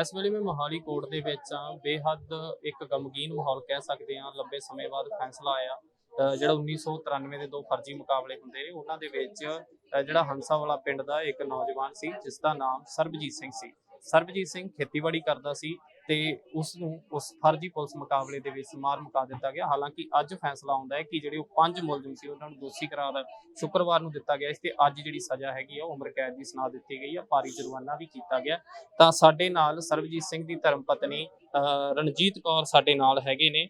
ਇਸ ਵੇਲੇ ਮੈਂ ਮੋਹਾਲੀ ਕੋਰਟ ਦੇ ਵਿੱਚ ਆ ਬੇਹੱਦ ਇੱਕ ਗਮਗੀਨ ਮਾਹੌਲ ਕਹਿ ਸਕਦੇ ਆ ਲੰਬੇ ਸਮੇਂ ਬਾਅਦ ਫੈਸਲਾ ਆਇਆ। ਅਹ ਜਿਹੜਾ 1993 ਦੇ ਦੋ ਫਰਜ਼ੀ ਮੁਕਾਬਲੇ ਹੁੰਦੇ ਨੇ, ਉਹਨਾਂ ਦੇ ਵਿੱਚ ਅਹ ਜਿਹੜਾ ਹੰਸਾਵਾਲਾ ਪਿੰਡ ਦਾ ਇੱਕ ਨੌਜਵਾਨ ਸੀ ਜਿਸ ਦਾ ਨਾਮ ਸਰਬਜੀਤ ਸਿੰਘ ਸੀ। ਸਰਬਜੀਤ ਸਿੰਘ ਖੇਤੀਬਾੜੀ ਕਰਦਾ ਸੀ ਤੇ ਉਸ ਨੂੰ ਉਸ ਫਰਜ਼ੀ ਪੁਲਿਸ ਮੁਕਾਬਲੇ ਦੇ ਵਿੱਚ ਮਾਰ ਮੁਕਾ ਦਿੱਤਾ ਗਿਆ। ਹਾਲਾਂਕਿ ਅੱਜ ਫੈਸਲਾ ਆਉਂਦਾ ਹੈ ਕਿ ਜਿਹੜੇ ਉਹ ਪੰਜ ਮੁਲਜ਼ਮ ਸੀ, ਉਹਨਾਂ ਨੂੰ ਦੋਸ਼ੀ ਕਰਾਰ ਸ਼ੁੱਕਰਵਾਰ ਨੂੰ ਦਿੱਤਾ ਗਿਆ। ਇਸ ਤੇ ਅੱਜ ਜਿਹੜੀ ਸਜ਼ਾ ਹੈਗੀ ਆ ਉਮਰ ਕੈਦ ਦੀ ਸੁਣਾ ਦਿੱਤੀ ਗਈ ਆ। ਭਾਰੀ ਜੁਰਮਾਨਾ ਵੀ ਕੀਤਾ ਗਿਆ। ਤਾਂ ਸਾਡੇ ਨਾਲ ਸਰਬਜੀਤ ਸਿੰਘ ਦੀ ਧਰਮ ਪਤਨੀ ਰਣਜੀਤ ਕੌਰ ਸਾਡੇ ਨਾਲ ਹੈਗੇ ਨੇ।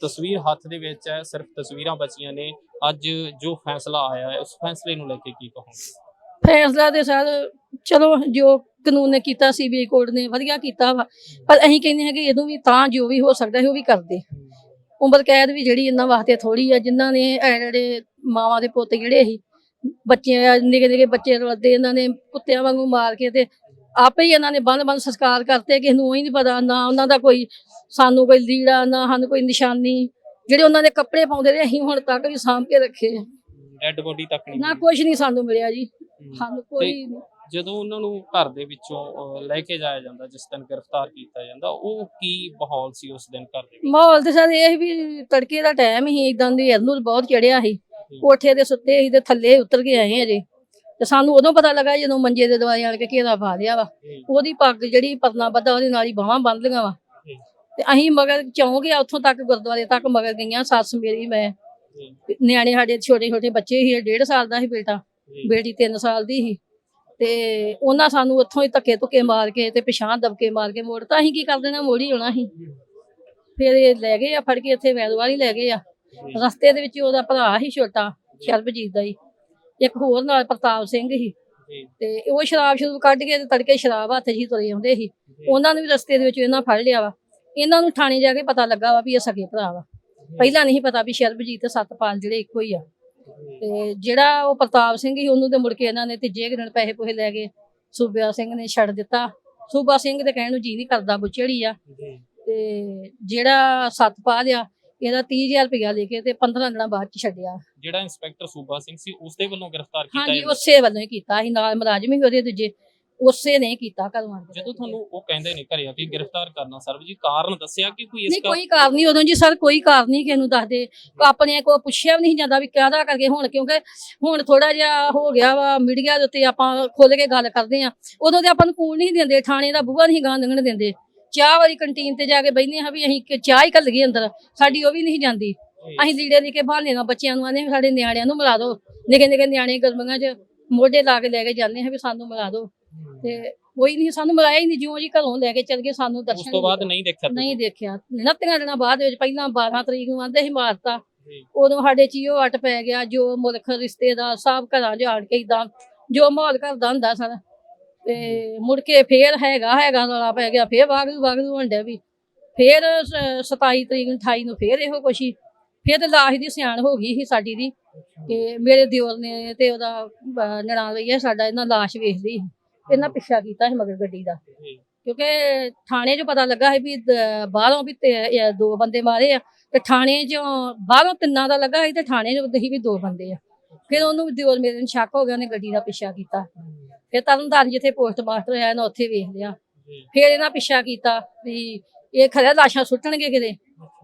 ਤਸਵੀਰ ਹੱਥ ਦੇ ਵਿੱਚ ਹੈ, ਸਿਰਫ ਤਸਵੀਰਾਂ ਬਚੀਆਂ ਨੇ। ਅੱਜ ਜੋ ਫੈਸਲਾ ਆਇਆ ਹੈ, ਉਸ ਫੈਸਲੇ ਨੂੰ ਲੈ ਕੇ ਕੀ ਕਹੋਗੇ? ਫੈਸਲਾ ਦੇ ਸਰ ਚਲੋ ਜੋ ਕਾਨੂੰਨ ਨੇ ਕੀਤਾ ਸੀਬੀਆਈ ਕੋਰਟ ਨੇ ਵਧੀਆ ਕੀਤਾ ਵਾ ਪਰ ਅਸੀਂ ਕਹਿੰਦੇ ਹਾਂ ਕਿ ਇਹਨੂੰ ਵੀ ਤਾਂ ਜੋ ਵੀ ਹੋ ਸਕਦਾ ਹੈ ਉਹ ਵੀ ਕਰਦੇ ਉਮਰ ਕੈਦ ਵੀ ਜਿਹੜੀ ਇਹਨਾਂ ਵਾਸਤੇ ਥੋੜੀ ਆ ਜਿਨ੍ਹਾਂ ਨੇ ਇਹ ਜਿਹੜੇ ਮਾਵਾਂ ਦੇ ਪੁੱਤ ਜਿਹੜੇ ਸੀ ਬੱਚੇ ਨਿੱਕੇ ਨਿੱਕੇ ਬੱਚੇ ਰਲਦੇ ਇਹਨਾਂ ਨੇ ਕੁੱਤਿਆਂ ਵਾਂਗੂ ਮਾਰ ਕੇ ਤੇ ਆਪੇ ਹੀ ਇਹਨਾਂ ਨੇ ਬੰਦ ਬੰਦ ਸੰਸਕਾਰ ਕਰਤੇ ਕਿਸੇ ਨੂੰ ਹੀ ਨਹੀਂ ਪਤਾ ਨਾ ਉਹਨਾਂ ਦਾ ਕੋਈ ਸਾਨੂੰ ਕੋਈ ਲੀੜਾ ਨਾ ਸਾਨੂੰ ਕੋਈ ਨਿਸ਼ਾਨੀ ਜਿਹੜੇ ਉਹਨਾਂ ਦੇ ਕੱਪੜੇ ਪਾਉਂਦੇ ਰਹੇ ਅਸੀਂ ਹੁਣ ਤੱਕ ਵੀ ਸਾਂਭ ਕੇ ਰੱਖੇ ਆ। ਡੈੱਡ ਬੋਡੀ ਤੱਕ ਨਹੀਂ ਨਾ। ਕੁਝ ਨਹੀਂ ਸਾਨੂੰ ਮਿਲਿਆ ਜੀ। ਸਾਨੂੰ ਕੋਈ ਜਦੋਂ ਉਹਨਾਂ ਨੂੰ ਘਰ ਦੇ ਵਿੱਚੋਂ ਲੈ ਕੇ ਜਾਇਆ ਜਾਂਦਾ ਜਿਸ ਦਿਨ ਗ੍ਰਿਫਤਾਰ ਕੀਤਾ ਜਾਂਦਾ ਉਹ ਕੀ ਮਾਹੌਲ ਸੀ ਉਸ ਦਿਨ ਘਰ ਦੇ ਵਿੱਚ? ਮਾਹੌਲ ਤੇ ਸਰ ਇਹ ਵੀ ਤੜਕੇ ਦਾ ਟਾਈਮ ਹੀ ਇਦਾਂ ਦੀ ਅਰਨੂਲ ਬਹੁਤ ਚੜਿਆ ਸੀ। ਕੋਠੇ ਦੇ ਸੁੱਤੇ ਸੀ ਤੇ ਥੱਲੇ ਉਤਰ ਕੇ ਆਏ ਅਜੇ ਤੇ ਸਾਨੂੰ ਉਦੋਂ ਪਤਾ ਲੱਗਾ ਜਦੋਂ ਮੰਜੇ ਦੇ ਦਵਾਈ ਆਣ ਕੇ ਘੇਰਾ ਪਾ ਲਿਆ ਵਾ। ਉਹਦੀ ਪੱਗ ਜਿਹੜੀ ਪਰਨਾ ਬੱਧਾ ਉਹਦੇ ਨਾਲ ਹੀ ਬਾਹਾਂ ਬੰਨ ਲਈਆਂ ਵਾ। ਤੇ ਅਸੀਂ ਮਗਰ ਚੌਂ ਗਿਆ ਉੱਥੋਂ ਤੱਕ ਗੁਰਦੁਆਰੇ ਤੱਕ ਮਗਰ ਗਈਆਂ ਸੱਸ ਮੇਰੀ ਮੈਂ। ਨਿਆਣੇ ਸਾਡੇ ਛੋਟੇ ਛੋਟੇ ਬੱਚੇ ਸੀ ਡੇਢ ਸਾਲ ਦਾ ਸੀ ਬੇਟਾ। ਬੇਟੀ 3 ਸਾਲ ਦੀ ਸੀ। ਤੇ ਉਹਨਾਂ ਸਾਨੂੰ ਉੱਥੋਂ ਹੀ ਧੱਕੇ ਧੁੱਕੇ ਮਾਰ ਕੇ ਤੇ ਪਿਛਾਂ ਦਬਕੇ ਮਾਰ ਕੇ ਮੋੜਤਾ ਅਸੀਂ ਕੀ ਕਰ ਦੇਣਾ ਮੋੜੀ ਹੋਣਾ ਸੀ। ਫਿਰ ਇਹ ਲੈ ਗਏ ਆ ਫੜ ਕੇ ਇੱਥੇ ਵੈਦਵਾਰੀ ਲੈ ਗਏ ਆ। ਰਸਤੇ ਦੇ ਵਿੱਚ ਉਹਦਾ ਭਰਾ ਸੀ ਛੋਟਾ ਸ਼ਰਬਜੀਤ ਦਾ ਹੀ। ਇੱਕ ਹੋਰ ਨਾਲ ਪ੍ਰਤਾਪ ਸਿੰਘ ਸੀ। ਤੇ ਉਹ ਸ਼ਰਾਬ ਸ਼ੁਰੂ ਕੱਢ ਕੇ ਤੇ ਤੜਕੇ ਸ਼ਰਾਬ ਹੱਥ ਹੀ ਤੁਰੇ ਆਉਂਦੇ ਸੀ। ਉਹਨਾਂ ਨੂੰ ਵੀ ਰਸਤੇ ਦੇ ਵਿੱਚ ਇਹਨਾਂ ਫੜ ਲਿਆ ਵਾ। ਇਹਨਾਂ ਨੂੰ ਥਾਣੇ ਜਾ ਕੇ ਪਤਾ ਲੱਗਾ ਵਾ ਵੀ ਇਹ ਸਗੇ ਭਰਾ ਵਾ। ਪਹਿਲਾਂ ਨਹੀਂ ਪਤਾ ਵੀ ਸ਼ਰਬਜੀਤ ਤੇ ਸਤਪਾਲ ਜਿਹੜੇ ਇੱਕੋ ਹੀ ਆ। ਤੇ ਜਿਹੜਾ ਉਹ ਪ੍ਰਤਾਪ ਸਿੰਘ ਸੀ ਉਹਨੂੰ ਤੇ ਮੁੜ ਕੇ ਇਹਨਾਂ ਨੇ ਤੀਜੇ ਦਿਨ ਪੈਸੇ ਪੂਸੇ ਲੈ ਕੇ ਸੂਬਿਆ ਸਿੰਘ ਨੇ ਛੱਡ ਦਿੱਤਾ। ਸੂਬਾ ਸਿੰਘ ਦੇ ਕਹਿਣ ਨੂੰ ਜੀ ਨਹੀਂ ਕਰਦਾ ਬੁੱਚੜੀ ਆ। ਤੇ ਜਿਹੜਾ ਸਤਪਾਲ ਆ ਇਹਦਾ 30000 ਰੁਪਇਆ ਲੈ ਕੇ ਤੇ 15 ਦਿਨਾਂ ਬਾਅਦ ਚ ਛੱਡਿਆ। ਜਿਹੜਾ ਇੰਸਪੈਕਟਰ ਸੂਬਾ ਸਿੰਘ ਸੀ ਉਸ ਦੇ ਵੱਲੋਂ ਗ੍ਰਿਫਤਾਰ ਕੀਤਾ ਹਾਂਜੀ। ਉਸੇ ਵੱਲੋਂ ਹੀ ਕੀਤਾ। ਸੀ ਨਾਲ ਮੁਲਾਜ਼ਮ ਹੀ ਉਹਦੇ ਦੂਜੇ। ਉਸੇ ਨੇ ਕੀਤਾ ਘਰੋਂ ਕੇ ਜਦੋਂ ਤੁਹਾਨੂੰ ਉਹ ਕਹਿੰਦੇ ਨੇ ਘਰੇ ਆ ਕਿ ਗ੍ਰਿਫਤਾਰ ਕਰਨਾ ਸਰਬਜੀਤ ਕਾਰਨ ਦੱਸਿਆ ਕਿ ਕੋਈ ਇਸ ਨਹੀਂ ਦਾ ਕੋਈ ਕਾਰਨ ਨਹੀਂ ਉਦੋਂ ਜੀ ਸਰ ਕੋਈ ਕਾਰਨ ਨਹੀਂ ਕਿਸੇ ਨੂੰ ਦੱਸਦੇ ਆਪਣੇ ਕੋ ਪੁੱਛਿਆ ਵੀ ਨਹੀਂ ਜਾਂਦਾ ਵੀ ਕਾਹਦਾ ਕਰਕੇ ਹੁਣ ਕਿਉਂਕਿ ਹੁਣ ਥੋੜਾ ਜਿਹਾ ਹੋ ਗਿਆ ਵਾ ਮੀਡੀਆ ਦੇ ਉੱਤੇ ਆਪਾਂ ਖੁੱਲ ਕੇ ਗੱਲ ਕਰਦੇ ਆ ਉਦੋਂ ਤੇ ਆਪਾਂ ਨੂੰ ਕੂਣ ਨਹੀਂ ਦਿੰਦੇ ਥਾਣੇ ਦਾ ਬੂਹਾ ਨਹੀਂ ਗਾਂ ਲੰਘਣ ਦਿੰਦੇ। ਚਾਹ ਵਾਲੀ ਕੰਟੀਨ ਤੇ ਜਾ ਕੇ ਬੈਠਨੇ ਹਾਂ ਵੀ ਅਸੀਂ ਕਿ ਚਾਹ ਹੀ ਘੱਲ ਗਏ ਅੰਦਰ ਸਾਡੀ ਉਹ ਵੀ ਨਹੀਂ ਜਾਂਦੀ। ਅਸੀਂ ਲੀੜੇ ਦੇ ਕੇ ਬਹਾਨੇ ਨਾਲ ਬੱਚਿਆਂ ਨੂੰ ਆਨੇ ਸਾਡੇ ਨਿਆਣਿਆਂ ਨੂੰ ਮਿਲਾ ਦਿਓ। ਨਿੱਕੇ ਨਿੱਕੇ ਨਿਆਣੇ ਗਰਮੀਆਂ 'ਚ ਮੋਢੇ ਲਾ ਕੇ ਲੈ ਕੇ ਜਾਂਦੇ ਹਾਂ ਵੀ ਸਾਨੂੰ ਮਿਲਾ ਦਿਓ। ਤੇ ਕੋਈ ਨਹੀਂ ਸਾਨੂੰ ਮਿਲਾਇਆ ਹੀ ਨਹੀਂ ਜਿਉਂ ਜੀ ਘਰੋਂ ਲੈ ਕੇ ਚੱਲ ਗਏ ਸਾਨੂੰ ਉਸ ਦਰਸ਼ਨ ਤੋਂ ਬਾਅਦ ਨਹੀਂ ਦੇਖਿਆ ਨਹੀਂ ਦੇਖਿਆ। ਨੱਤੀਆਂ ਦਿਨਾਂ ਬਾਅਦ ਵਿੱਚ ਪਹਿਲਾਂ 12 ਤਰੀਕ ਨੂੰ ਆਂਦੇ ਸੀ ਮਾਰਤਾ। ਜੀ। ਉਦੋਂ ਸਾਡੇ ਚੀਓ ਅੱਟ ਪੈ ਗਿਆ ਜੋ ਮੁਲਕ ਰਿਸ਼ਤੇਦਾਰ ਸਭ ਘਰਾਂ ਜਾਣ ਕੇ ਇਦਾਂ ਜੋ ਮਾਹੌਲ ਕਰਦਾ ਹੁੰਦਾ ਸਨ ਤੇ ਮੁੜ ਕੇ ਫੇਰ ਹੈਗਾ ਹੈਗਾ ਰੌਲਾ ਪੈ ਗਿਆ ਫੇਰ ਵਾਗੂ ਵਾਗੂ ਹੁੰਦਿਆ ਵੀ। ਫੇਰ ਸ- 27 ਤਰੀਕ ਨੂੰ 28 ਨੂੰ ਫੇਰ ਇਹੋ ਕੁਛ ਹੀ। ਫੇਰ ਤੇ ਲਾਸ਼ ਦੀ ਸਿਆਣ ਹੋ ਗਈ ਸੀ ਸਾਡੀ ਦੀ। ਕਿ ਮੇਰੇ ਦਿਓਰ ਨੇ ਤੇ ਉਹਦਾ ਅਹ, ਨਨਾਣ ਲਈ ਸਾਡਾ ਇਹਨਾਂ ਲਾਸ਼ ਵੇਖਦੀ ਸੀ। ਇਹਨਾਂ ਪਿੱਛਾ ਕੀਤਾ ਸੀ ਮਗਰ ਗੱਡੀ ਦਾ। ਕਿਉਂਕਿ ਥਾਣੇ 'ਚ ਪਤਾ ਲੱਗਾ ਸੀ ਵੀ ਦ- ਬਾਹਰੋਂ ਵੀ ਤੇ- ਇਹ ਦੋ ਬੰਦੇ ਮਾਰੇ ਆ। ਤੇ ਥਾਣੇ 'ਚੋਂ ਬਾਹਰੋਂ ਤਿੰਨਾਂ ਦਾ ਲੱਗਾ ਸੀ ਤੇ ਥਾਣੇ 'ਚ ਸੀ ਵੀ ਦੋ ਬੰਦੇ ਆ। ਫਿਰ ਉਹਨੂੰ ਦਿਓਰ ਮੇਰੇ ਨੂੰ ਸ਼ੱਕ ਹੋ ਗਿਆ ਉਹਨੇ ਗੱਡੀ ਦਾ ਪਿੱਛਾ ਕੀਤਾ। ਫਿਰ ਤਰਨਤਾਰਨ ਜਿੱਥੇ ਪੋਸਟ ਮਾਸਟਰ ਹੋਇਆ ਨਾ ਉੱਥੇ ਵੇਖ ਲਿਆ। ਫਿਰ ਇਹਨਾਂ ਪਿੱਛਾ ਕੀਤਾ ਵੀ ਇਹ ਖਰਿਆ ਲਾਸ਼ਾਂ ਸੁੱਟਣਗੇ ਕਿਤੇ?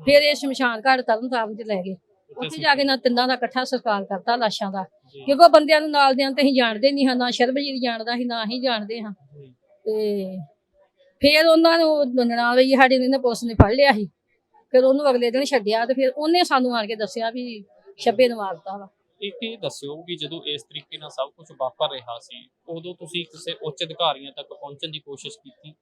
ਫਿਰ ਇਹ ਸ਼ਮਸ਼ਾਨ ਘਾਟ ਤਰਨਤਾਰਨ 'ਚ ਲੈ ਗਏ। ਉੱਥੇ ਜਾ ਕੇ ਨਾ ਤਿੰਨਾਂ ਦਾ ਇਕੱਠਾ ਸਰਕਾਰ ਕਰਤਾ ਲਾਸ਼ਾਂ ਦਾ। ਕਿਉਂਕਿ ਉਹ ਬੰਦਿਆਂ ਨੂੰ ਨਾਲ ਦਿਆਂ ਤੇ ਅਸੀਂ ਜਾਣਦੇ ਨਹੀਂ ਹਾਂ ਨਾ ਸ਼ਰਬਜੀਤ ਜਾਣਦਾ ਸੀ ਨਾ ਅਸੀਂ ਜਾਣਦੇ ਹਾਂ। ਤੇ ਫਿਰ ਉਹਨਾਂ ਨੂੰ ਨਾਲ ਵੀ ਸਾਡੇ ਨੇ ਪੁਲਿਸ ਨੇ ਫੜ ਲਿਆ ਸੀ। ਫਿਰ ਉਹਨੂੰ ਅਗਲੇ ਦਿਨ ਛੱਡਿਆ ਤੇ ਫਿਰ ਉਹਨੇ ਸਾਨੂੰ ਆਣ ਕੇ ਦੱਸਿਆ ਵੀ ਛੱਬੇ ਨੂੰ ਮਾਰਤਾ ਵਾ। ਇੱਕ ਇਹ ਦੱਸਿਓ ਕਿ ਜਦੋਂ ਇਸ ਤਰੀਕੇ ਨਾਲ ਸਭ ਕੁਝ ਵਾਪਰ ਰਿਹਾ ਸੀ ਉਦੋਂ ਤੁਸੀਂ ਕਿਸੇ ਉੱਚ ਅਧਿਕਾਰੀਆਂ ਤੱਕ ਪਹੁੰਚਣ ਦੀ ਕੋਸ਼ਿਸ਼ ਕੀਤੀ?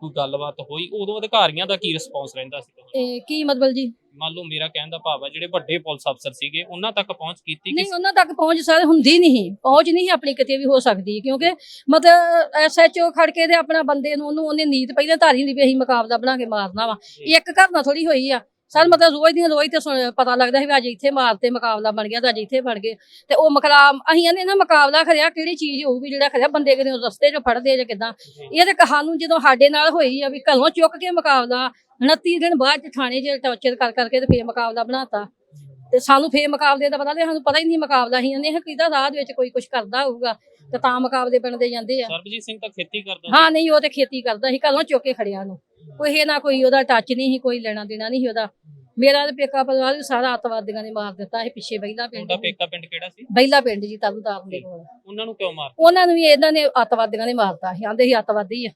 ਕੋਈ ਗੱਲਬਾਤ ਹੋਈ ਉਦੋਂ ਅਧਿਕਾਰੀਆਂ ਦਾ ਕੀ ਰਿਸਪੌਂਸ ਰਹਿੰਦਾ ਸੀ ਤੁਹਾਨੂੰ ਇਹ ਕੀ ਮਤਲਬ ਜੀ? ਮੰਨ ਲਓ ਮੇਰਾ ਕਹਿਣ ਦਾ ਭਾਵ ਹੈ ਜਿਹੜੇ ਵੱਡੇ ਪੁਲਿਸ ਅਫਸਰ ਸੀਗੇ ਉਹਨਾਂ ਤੱਕ ਪਹੁੰਚ ਕੀਤੀ ਕਿ ਨਹੀਂ ਉਹਨਾਂ ਤੱਕ ਪਹੁੰਚ ਸਰ ਹੁੰਦੀ ਨਹੀਂ ਪਹੁੰਚ ਨਹੀਂ ਆਪਣੀ ਕਿਤੇ ਵੀ ਹੋ ਸਕਦੀ ਕਿਉਂਕਿ ਮਤਲਬ ਐਸਐਚਓ ਖੜ ਕੇ ਤੇ ਆਪਣਾ ਬੰਦੇ ਨੂੰ ਉਹਨੂੰ ਉਹਨੇ ਨੀਤ ਪਹਿਲਾਂ ਧਾਰੀ ਹੁੰਦੀ ਵੀ ਅਸੀਂ ਮੁਕਾਬਲਾ ਬਣਾ ਕੇ ਮਾਰਨਾ ਵਾ। ਇੱਕ ਘਰ ਨਾਲ ਥੋੜੀ ਹੋਈ ਆ। ਸਰ ਮਤਲਬ ਰੋਜ਼ ਦੀਆਂ ਰੋਜ਼ ਤੇ ਸੁਣ- ਪਤਾ ਲੱਗਦਾ ਸੀ ਵੀ ਅੱਜ ਇੱਥੇ ਮਾਰਤੇ ਮੁਕਾਬਲਾ ਬਣ ਗਿਆ ਤਾਂ ਅੱਜ ਇੱਥੇ ਬਣ ਗਏ। ਤੇ ਉਹ ਮੁਕਾਬਲਾ ਅਸੀਂ ਕਹਿੰਦੇ ਨਾ ਮੁਕਾਬਲਾ ਖਰਿਆ ਕਿਹੜੀ ਚੀਜ਼ ਹੋਊਗੀ ਜਿਹੜਾ ਖਰਿਆ ਬੰਦੇ ਕਿਤੇ ਰਸਤੇ 'ਚੋਂ ਫੜਦੇ ਜਾਂ ਕਿਦਾਂ। ਇਹ ਤੇ ਕਹਾਨੂੰ ਜਦੋਂ ਸਾਡੇ ਨਾਲ ਹੋਈ ਆ ਵੀ ਘਰੋਂ ਚੁੱਕ ਕੇ ਮੁਕਾਬਲਾ 29 ਦਿਨ ਬਾਅਦ ਚ ਥਾਣੇ 'ਚ ਟੌਰਚਰ ਕਰ ਕਰਕੇ ਤੇ ਫੇਰ ਮੁਕਾਬਲਾ ਬਣਾਤਾ। ਤੇ ਸਾਨੂੰ ਫੇਰ ਮੁਕਾਬਲੇ ਦਾ ਪਤਾ ਨਹੀਂ ਸਾਨੂੰ ਪਤਾ ਹੀ ਨਹੀਂ ਮੁਕਾਬਲਾ ਹੀ ਇਹਨੇ ਕਿਹਦਾ ਰਾਹ ਦੇ ਵਿੱਚ ਕੋਈ ਕੁਝ ਕਰਦਾ ਹੋਊਗਾ ਤੇ ਤਾਂ ਮੁਕਾਬਲੇ ਬਣਦੇ ਜਾਂਦੇ ਆ। ਸਰਬਜੀਤ ਸਿੰਘ ਤਾਂ ਖੇਤੀ ਕਰਦਾ ਹਾਂ ਨਹੀਂ ਉਹ ਤੇ ਖੇਤੀ ਕਰਦਾ ਸੀ ਘਰੋਂ ਚੁੱਕ ਕੇ ਖੜਿਆ ਨੂੰ ਕੋਈ ਇਹ ਨਾ ਕੋਈ ਉਹਦਾ ਟੱਚ ਨਹੀਂ ਸੀ ਕੋਈ ਲੈਣਾ ਦੇਣਾ ਨਹੀਂ ਸੀ ਉਹਦਾ। ਮੇਰਾ ਤੇ ਪੇਕਾ ਪਰਿਵਾਰ ਵੀ ਸਾਰਾ ਅੱਤਵਾਦੀਆਂ ਨੇ ਮਾਰ ਦਿੱਤਾ ਸੀ ਪਿੱਛੇ ਬਹਿਲਾ ਪਿੰਡ ਤੁਹਾਡਾ ਪੇਕਾ ਪਿੰਡ ਕਿਹੜਾ ਸੀ? ਬਹਿਲਾ ਪਿੰਡ ਜੀ ਤਰਨਤਾਰਨ ਦੇ ਕੋਲ। ਉਹਨਾਂ ਨੂੰ ਕਿਉਂ ਮਾਰ ਉਹਨਾਂ ਨੂੰ ਵੀ ਇਹਨਾਂ ਨੇ ਅੱਤਵਾਦੀਆਂ ਨੇ ਮਾਰਤਾ ਸੀ ਆਂਦੇ ਸੀ ਅੱਤਵਾਦੀ ਆ।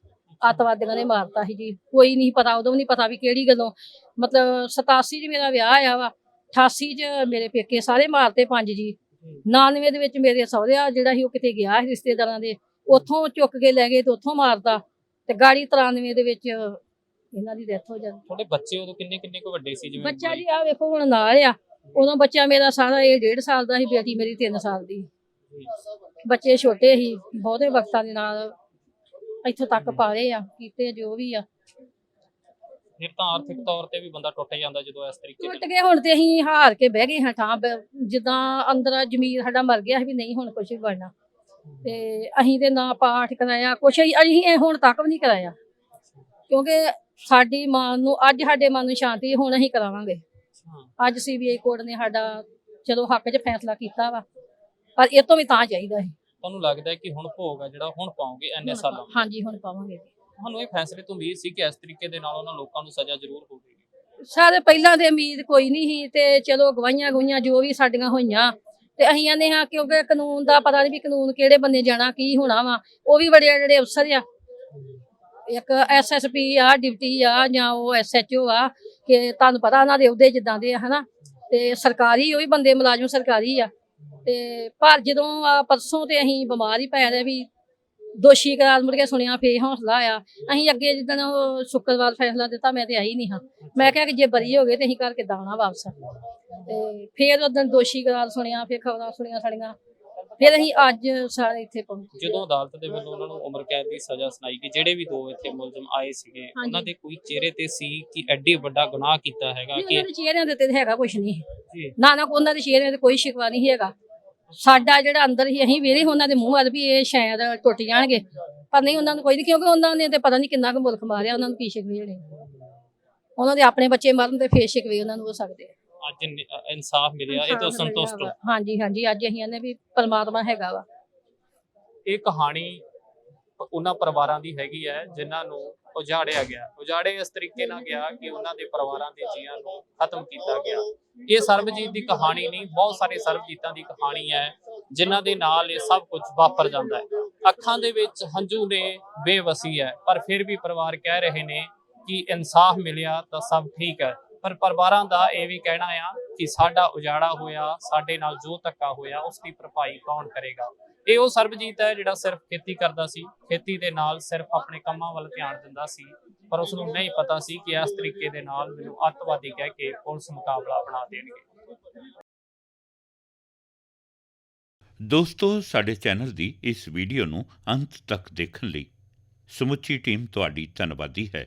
ਅੱਤਵਾਦੀਆਂ ਨੇ ਮਾਰਤਾ ਸੀ ਜੀ। ਕੋਈ ਨਹੀਂ ਪਤਾ ਉਦੋਂ ਨਹੀਂ ਪਤਾ ਵੀ ਕਿਹੜੀ ਗੱਲੋਂ। ਮਤਲਬ 87 ਚ ਮੇਰਾ ਵਿਆਹ ਆਇਆ ਵਾ 88 ਚ ਮੇਰੇ ਪੇਕੇ ਸਾਰੇ ਮਾਰਤੇ ਪੰਜ ਜੀ। 99 ਦੇ ਵਿੱਚ ਮੇਰੇ ਸਹੁਰਿਆ ਜਿਹੜਾ ਸੀ ਉਹ ਕਿਤੇ ਗਿਆ ਸੀ ਰਿਸ਼ਤੇਦਾਰਾਂ ਦੇ। ਉੱਥੋਂ ਚੁੱਕ ਕੇ ਲੈ ਗਏ ਤੇ ਉੱਥੋਂ ਮਾਰਤਾ। ਤੇ ਗਾੜੀ 93 ਦੇ ਵਿੱਚ ਇਹਨਾਂ ਦੀ ਡੈਥ ਹੋ ਜਾਂਦੀ। ਤੁਹਾਡੇ ਬੱਚੇ ਉਦੋਂ ਕਿੰਨੇ ਕਿੰਨੇ ਕੁ ਵੱਡੇ ਸੀ ਜਿਵੇਂ ਬੱਚਾ ਜੀ ਆ ਵੇਖੋ ਹੁਣ ਨਾਲ ਆ। ਉਦੋਂ ਬੱਚਾ ਮੇਰਾ ਸਾਰਾ ਇਹ 1.5 ਸਾਲ ਦਾ ਸੀ ਬੇਟੀ ਮੇਰੀ 3 ਸਾਲ ਦੀ। ਬੱਚੇ ਛੋਟੇ ਸੀ ਬਹੁਤੇ ਵਕਤਾਂ ਦੇ ਨਾਲ ਇੱਥੋਂ ਤੱਕ ਪਾਲੇ ਆ ਕੀਤੇ ਜੋ ਵੀ ਆ। ਫਿਰ ਤਾਂ ਆਰਥਿਕ ਤੌਰ ਤੇ ਵੀ ਬੰਦਾ ਟੁੱਟ ਜਾਂਦਾ ਜਦੋਂ ਇਸ ਤਰੀਕੇ ਟੁੱਟ ਗਏ ਹੁਣ ਤੇ ਅਸੀਂ ਹਾਰ ਕੇ ਬਹਿ ਗਏ ਹਾਂ ਠਾਂ ਬ- ਜਿੱਦਾਂ ਅੰਦਰ ਜ਼ਮੀਰ ਸਾਡਾ ਮਰ ਗਿਆ ਵੀ ਨਹੀਂ ਹੁਣ ਕੁਝ ਵੀ ਬਣਨਾ। ਤੇ ਅਸੀਂ ਤੇ ਨਾ ਪਾਠ ਕਰਾਇਆ ਕੁਛ ਅਸੀਂ ਹੁਣ ਤੱਕ ਵੀ ਨਹੀਂ ਕਰਾਇਆ। ਕਿਉਂਕਿ ਸਾਡੀ ਮਾਂ ਨੂੰ ਅੱਜ ਸਾਡੇ ਮਨ ਨੂੰ ਸ਼ਾਂਤੀ ਹੁਣ ਅਸੀਂ ਕਰਾਵਾਂਗੇ। ਅੱਜ ਸੀਬੀਆਈ ਕੋਰਟ ਨੇ ਸਾਡਾ ਚਲੋ ਹੱਕ 'ਚ ਫੈਸਲਾ ਕੀਤਾ ਵਾ ਪਰ ਇਹ ਤੋਂ ਵੀ ਤਾਂ ਚਾਹੀਦਾ ਹੈ ਤੁਹਾਨੂੰ ਲੱਗਦਾ ਹੈ ਕਿ ਹੁਣ ਭੋਗ ਆ ਜਿਹੜਾ ਹੁਣ ਪਾਉਂਗੇ ਐਨੇ ਸਾਲਾਂ। ਹਾਂਜੀ ਹੁਣ ਪਾਵਾਂਗੇ। ਤੁਹਾਨੂੰ ਇਹ ਫੈਸਲੇ ਤੋਂ ਉਮੀਦ ਸੀ ਕਿ ਇਸ ਤਰੀਕੇ ਦੇ ਨਾਲ ਉਹਨਾਂ ਲੋਕਾਂ ਨੂੰ ਸਜ਼ਾ ਜ਼ਰੂਰ ਹੋਵੇਗੀ? ਸਾਰੇ ਪਹਿਲਾਂ ਤੇ ਉਮੀਦ ਕੋਈ ਨਹੀਂ ਸੀ ਤੇ ਚਲੋ ਗਵਾਈਆਂ ਗਵਾਈਆਂ ਜੋ ਵੀ ਸਾਡੀਆਂ ਹੋਈਆਂ ਤੇ ਅਸੀਂ ਆਨੇ ਹਾਂ ਕਿਉਂਕਿ ਕਾਨੂੰਨ ਦਾ ਪਤਾ ਨਹੀਂ ਵੀ ਕਾਨੂੰਨ ਕਿਹੜੇ ਬੰਨੇ ਜਾਣਾ ਕੀ ਹੋਣਾ ਵਾ ਉਹ ਵੀ ਬੜੇ ਜਿਹੜੇ ਅਫਸਰ ਆ। ਇੱਕ ਐਸਐਸਪੀ ਆ, ਡਿਪਟੀ ਆ ਜਾਂ ਉਹ ਐਸਐਚਓ ਆ, ਕਿ ਤੁਹਾਨੂੰ ਪਤਾ ਉਹਨਾਂ ਦੇ ਉਹਦੇ ਜਿੱਦਾਂ ਦੇ ਆ, ਹਨਾ? ਤੇ ਸਰਕਾਰੀ ਉਹ ਵੀ ਬੰਦੇ ਮੁਲਾਜ਼ਮ ਸਰਕਾਰੀ ਆ। ਤੇ ਪਰ ਜਦੋਂ ਆ ਪਰਸੋਂ ਤੇ ਅਸੀਂ ਬਿਮਾਰ ਹੀ ਪੈ ਰਹੇ ਵੀ ਦੋਸ਼ੀ ਕਰਾਰ ਮੁੜ ਕੇ ਸੁਣਿਆ ਫੇ ਹੌਸਲਾ ਆਇਆ। ਅਸੀਂ ਅੱਗੇ ਜਿੱਦਣ ਉਹ ਸ਼ੁੱਕਰਵਾਰ ਫੈਸਲਾ ਦਿੱਤਾ, ਮੈਂ ਤੇ ਆਈ ਨਹੀਂ ਹਾਂ। ਮੈਂ ਕਿਹਾ ਕਿ ਜੇ ਬਰੀ ਹੋ ਗਏ ਤੇ ਅਸੀਂ ਘਰ ਕਿੱਦਾਂ ਆਉਣਾ ਵਾਪਸ। ਤੇ ਫੇਰ ਉਦੋਂ ਦੋਸ਼ੀ ਕਰਾਰ ਸੁਣਿਆ, ਫੇਰ ਖਬਰਾਂ ਸੁਣੀਆਂ ਸਾਡੀਆਂ। ਫਿਰ ਅਸੀਂ ਅੱਜ ਸਾਰੇ ਇੱਥੇ ਪਹੁੰਚੇ ਜਦੋਂ ਅਦਾਲਤ ਦੇ ਵੱਲੋਂ ਉਹਨਾਂ ਨੂੰ ਉਮਰ ਕੈਦ ਦੀ ਸਜ਼ਾ ਸੁਣਾਈ ਗਈ ਜਿਹੜੇ ਵੀ ਦੋ ਇੱਥੇ ਮੁਲਜ਼ਮ ਆਏ ਸੀਗੇ ਉਹਨਾਂ ਦੇ ਕੋਈ ਚਿਹਰੇ ਤੇ ਸੀ ਕਿ ਐਡੀ ਵੱਡਾ ਗੁਨਾਹ ਕੀਤਾ ਹੈਗਾ ਕਿ ਉਹਨਾਂ ਦੇ ਚਿਹਰਿਆਂ ਦੇ ਉੱਤੇ ਤਾਂ ਹੈਗਾ ਕੁਝ ਨਹੀਂ। ਨਾ ਨਾ ਉਹਨਾਂ ਦੇ ਚਿਹਰਿਆਂ ਤੇ ਕੋਈ ਸ਼ਿਕਵਾ ਨਹੀਂ ਹੈਗਾ। ਸਾਡਾ ਜਿਹੜਾ ਅੰਦਰ ਹੀ ਅਸੀਂ ਵੇਰੇ ਉਹਨਾਂ ਦੇ ਮੂੰਹ ਵੱਲ ਵੀ ਇਹ ਸ਼ਾਇਦ ਟੁੱਟ ਜਾਣਗੇ। ਪਰ ਨਹੀਂ ਉਹਨਾਂ ਨੂੰ ਕੋਈ ਨਹੀਂ ਕਿਉਂਕਿ ਉਹਨਾਂ ਨੇ ਤੇ ਪਤਾ ਨਹੀਂ ਕਿੰਨਾ ਕੁ ਮੁਲਕ ਮਾਰਿਆ ਉਹਨਾਂ ਨੂੰ ਕੀ ਸ਼ਿਕਵੇ ਹੋਣੇ ਉਹਨਾਂ ਦੇ ਆਪਣੇ ਬੱਚੇ ਮਰਨ ਤੇ ਫੇਰ ਸ਼ਿਕਵੇ ਉਹਨਾਂ ਨੂੰ ਹੋ ਸਕਦੇ ਆ। ਅੱਜ ਇਨ- ਅ, ਇਨਸਾਫ ਮਿਲਿਆ ਇਹ ਤੋਂ ਮਿਲਿਆ ਸੰਤੁਸ਼ਟ ਹੋ ਵਾ। ਹਾਂਜੀ ਹਾਂਜੀ ਅੱਜ ਅਸੀਂ ਇਹਨੇ ਵੀ ਪਰਮਾਤਮਾ ਹੈਗਾ ਵਾ। ਇਹ ਕਹਾਣੀ ਉਹਨਾਂ ਪਰਿਵਾਰਾਂ ਦੀ ਹੈਗੀ ਹੈ ਜਿਨ੍ਹਾਂ ਨੂੰ ਉਜਾੜਿਆ ਗਿਆ। ਉਜਾੜੇ ਇਸ ਤਰੀਕੇ ਨਾਲ ਗਿਆ ਕਿ ਉਹਨਾਂ ਦੇ ਪਰਿਵਾਰਾਂ ਦੇ ਜੀਆਂ ਨੂੰ ਖਤਮ ਕੀਤਾ ਗਿਆ। ਇਹ ਸਰਬਜੀਤ ਦੀ ਕਹਾਣੀ ਨਹੀਂ ਬਹੁਤ ਸਾਰੇ ਸਰਬਜੀਤਾਂ ਦੀ ਕਹਾਣੀ ਹੈ ਜਿਨ੍ਹਾਂ ਦੇ ਨਾਲ ਇਹ ਸਭ ਕੁਝ ਵਾਪਰ ਜਾਂਦਾ ਹੈ। ਅੱਖਾਂ ਦੇ ਵਿੱਚ ਹੰਝੂ ਨੇ ਬੇਵਸੀ ਹੈ ਪਰ ਫਿਰ ਵੀ ਪਰਿਵਾਰ ਕਹਿ ਰਹੇ ਨੇ ਕਿ ਇਨਸਾਫ ਮਿਲਿਆ ਤਾਂ ਸਭ ਠੀਕ ਹੈ। ਪਰ ਪਰਿਵਾਰਾਂ ਦਾ ਇਹ ਵੀ ਕਹਿਣਾ ਆ ਕਿ ਸਾਡਾ ਉਜਾੜਾ ਹੋਇਆ, ਸਾਡੇ ਨਾਲ ਜੋ ਧੱਕਾ ਹੋਇਆ ਉਸ ਦੀ ਭਰਪਾਈ ਕੌਣ ਕਰੇਗਾ? ਇਹ ਉਹ ਸਰਬਜੀਤ ਹੈ ਜਿਹੜਾ ਸਿਰਫ ਖੇਤੀ ਕਰਦਾ ਸੀ, ਖੇਤੀ ਦੇ ਨਾਲ ਸਿਰਫ ਆਪਣੇ ਕੰਮਾਂ ਵੱਲ ਧਿਆਨ ਦਿੰਦਾ ਸੀ, ਪਰ ਉਸ ਨੂੰ ਨਹੀਂ ਪਤਾ ਸੀ ਕਿ ਇਸ ਤਰੀਕੇ ਦੇ ਨਾਲ ਮੈਨੂੰ ਅੱਤਵਾਦੀ ਕਹਿ ਕੇ ਪੁਲਿਸ ਮੁਕਾਬਲਾ ਬਣਾ ਦੇਣਗੇ। ਦੋਸਤੋ, ਸਾਡੇ ਚੈਨਲ ਦੀ ਇਸ ਵੀਡੀਓ ਨੂੰ ਅੰਤ ਤੱਕ ਦੇਖਣ ਲਈ ਸਮੁੱਚੀ ਟੀਮ ਤੁਹਾਡੀ ਧੰਨਵਾਦੀ ਹੈ।